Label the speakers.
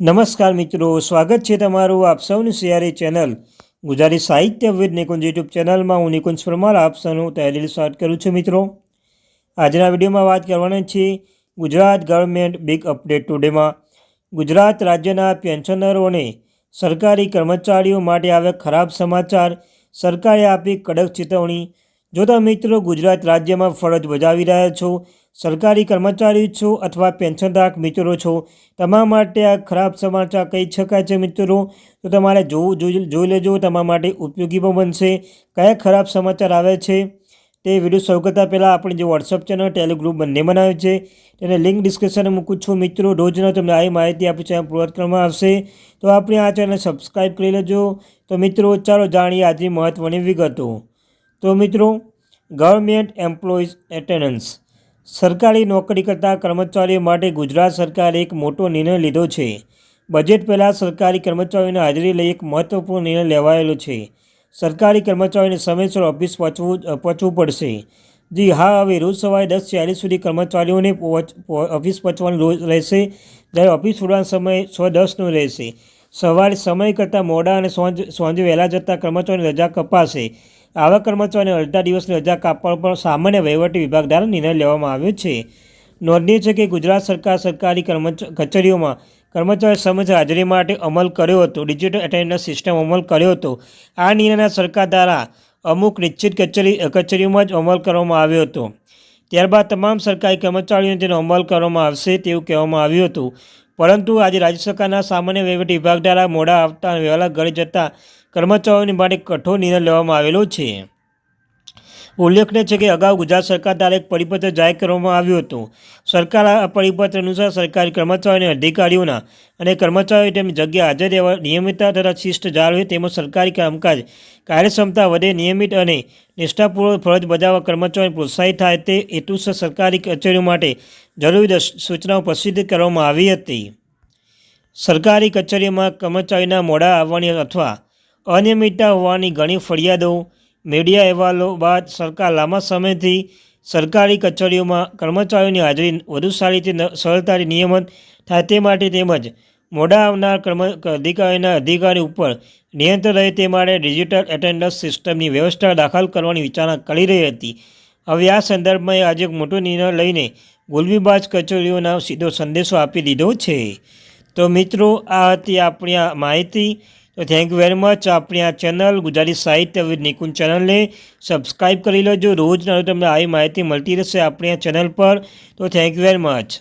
Speaker 1: નમસ્કાર મિત્રો, સ્વાગત છે તમારું આપ સૌની સિયારી ચેનલ. ગુજરાતી સાહિત્ય વિદ નિકુંજ યુટ્યુબ ચેનલમાં હું નિકુંજ પરમાર, આપ સૌનું તહેલીલ સ્વાગત કરું છું મિત્રો. આજના વિડીયોમાં વાત કરવાની છે ગુજરાત ગવર્મેન્ટ બિગ અપડેટ ટુડેમાં ગુજરાત રાજ્યના પેન્શનરોને સરકારી કર્મચારીઓ માટે આવ્યા ખરાબ સમાચાર. સરકારે આપી કડક ચેતવણી. જોતા મિત્રો, ગુજરાત રાજ્યમાં ફરજ બજાવી રહ્યા છો. સરકારી કર્મચારી છો અથવા પેન્શનધારક મિત્રો છો. તમારા માટે આ ખરાબ સમાચાર કહી શકાય છે મિત્રો. તો તમારે જોવું જોઈ લેજો. તમારા માટે ઉપયોગી પણ બનશે. કયા ખરાબ સમાચાર આવે છે તે વીડિયો શરૂ કરતાં પહેલાં આપણે જે વોટ્સઅપ ચેનલ ટેલિગ્રુપ બંને બનાવ્યું છે. તેને લિંક ડિસ્ક્રિપ્શનમાં મૂકું છું મિત્રો. રોજના તમને આવી માહિતી આપી ચેનલ પૂર્વત કરવામાં આવશે. તો આપણે આ ચેનલ સબસ્ક્રાઈબ કરી લેજો. તો મિત્રો, ચાલો જાણીએ આજની મહત્ત્વની વિગતો. તો મિત્રો ગવર્મેન્ટ એમ્પ્લોઈઝ એટેન્ડન્સ સરકારી નોકરી કરતા કર્મચારીઓ માટે ગુજરાત સરકારે એક મોટો નિર્ણય લીધો છે. બજેટ પહેલાં સરકારી કર્મચારીઓની હાજરી લઈ એક મહત્વપૂર્ણ નિર્ણય લેવાયેલો છે. સરકારી કર્મચારીઓને સમયસર ઓફિસ પહોંચવું પહોંચવું પડશે. જી હા, હવે રોજ સવારે દસ ચાલીસ સુધી કર્મચારીઓને ઓફિસ પહોંચવાનું રોજ રહેશે. જ્યારે ઓફિસ છોડવાનો સમય છ દસનો રહેશે. સવારે સમય કરતાં મોડા અને સાંજ, સાંજે વહેલા જતા કર્મચારીઓની રજા કપાશે. આવા કર્મચારીઓને અડધા દિવસની રજા કાપવાનો પણ સામાન્ય વહીવટી વિભાગ દ્વારા નિર્ણય લેવામાં આવ્યો છે. નોંધનીય છે કે ગુજરાત સરકાર સરકારી કચેરીઓમાં કર્મચારી સમજ હાજરી માટે અમલ કર્યો હતો. ડિજિટલ એટેન્ડન્સ સિસ્ટમ અમલ કર્યો હતો. આ નિર્ણયના સરકાર દ્વારા અમુક નિશ્ચિત કચેરી, કચેરીઓમાં જ અમલ કરવામાં આવ્યો હતો. ત્યારબાદ તમામ સરકારી કર્મચારીઓને તેનો અમલ કરવામાં આવશે તેવું કહેવામાં આવ્યું હતું. પરંતુ આજે રાજ્ય સરકારના સામાન્ય વહીવટી વિભાગ દ્વારા મોડા આવતા વહેલા ઘરે જતા કર્મચારીઓની માટે કઠોર નિર્ણય લેવામાં આવેલો છે. ઉલ્લેખનીય છે કે અગાઉ ગુજરાત સરકાર દ્વારા એક પરિપત્ર જાહેર કરવામાં આવ્યું હતું. સરકાર આ પરિપત્ર અનુસાર સરકારી કર્મચારીઓ અને અધિકારીઓના અને કર્મચારીઓ તેમની જગ્યા હાજર રહેવા નિયમિતતા તથા શિસ્ત જાળવે તેમજ સરકારી કામકાજ કાર્યક્ષમતા વધે નિયમિત અને નિષ્ઠાપૂર્વક ફરજ બજાવવા કર્મચારીઓને પ્રોત્સાહિત થાય તે હેતુસર સરકારી કચેરીઓ માટે જરૂરી સૂચનાઓ પ્રસિદ્ધ કરવામાં આવી હતી. સરકારી કચેરીઓમાં કર્મચારીના મોડા આવવાની અથવા અનિયમિતતા હોવાની ઘણી ફરિયાદો મીડિયા અહેવાલો બાદ સરકાર લાંબા સમયથી સરકારી કચેરીઓમાં કર્મચારીઓની હાજરી વધુ સારી રીતે સરળતાથી નિયમન થાય તે માટે તેમજ મોડા આવનાર કર્મ, અધિકારીના અધિકારી ઉપર નિયંત્રણ રહે તે માટે ડિજિટલ એટેન્ડન્સ સિસ્ટમની વ્યવસ્થા દાખલ કરવાની વિચારણા કરી રહી હતી. હવે આ સંદર્ભમાં આજે એક મોટો નિર્ણય લઈને ગુલબીબાજ કચેરીઓના સીધો સંદેશો આપી દીધો છે. તો મિત્રો, આ હતી આપણી આ માહિતી. તો થેન્ક યુ વેરી મચ આપણી આ ચેનલ ગુજરાતી સાહિત્ય વિદ નિકુંજ ચેનલને સબસ્ક્રાઈબ કરી લેજો. રોજ તમને આવી માહિતી મળતી રહેશે આપણી આ ચેનલ પર. તો થેન્ક યુ વેરી મચ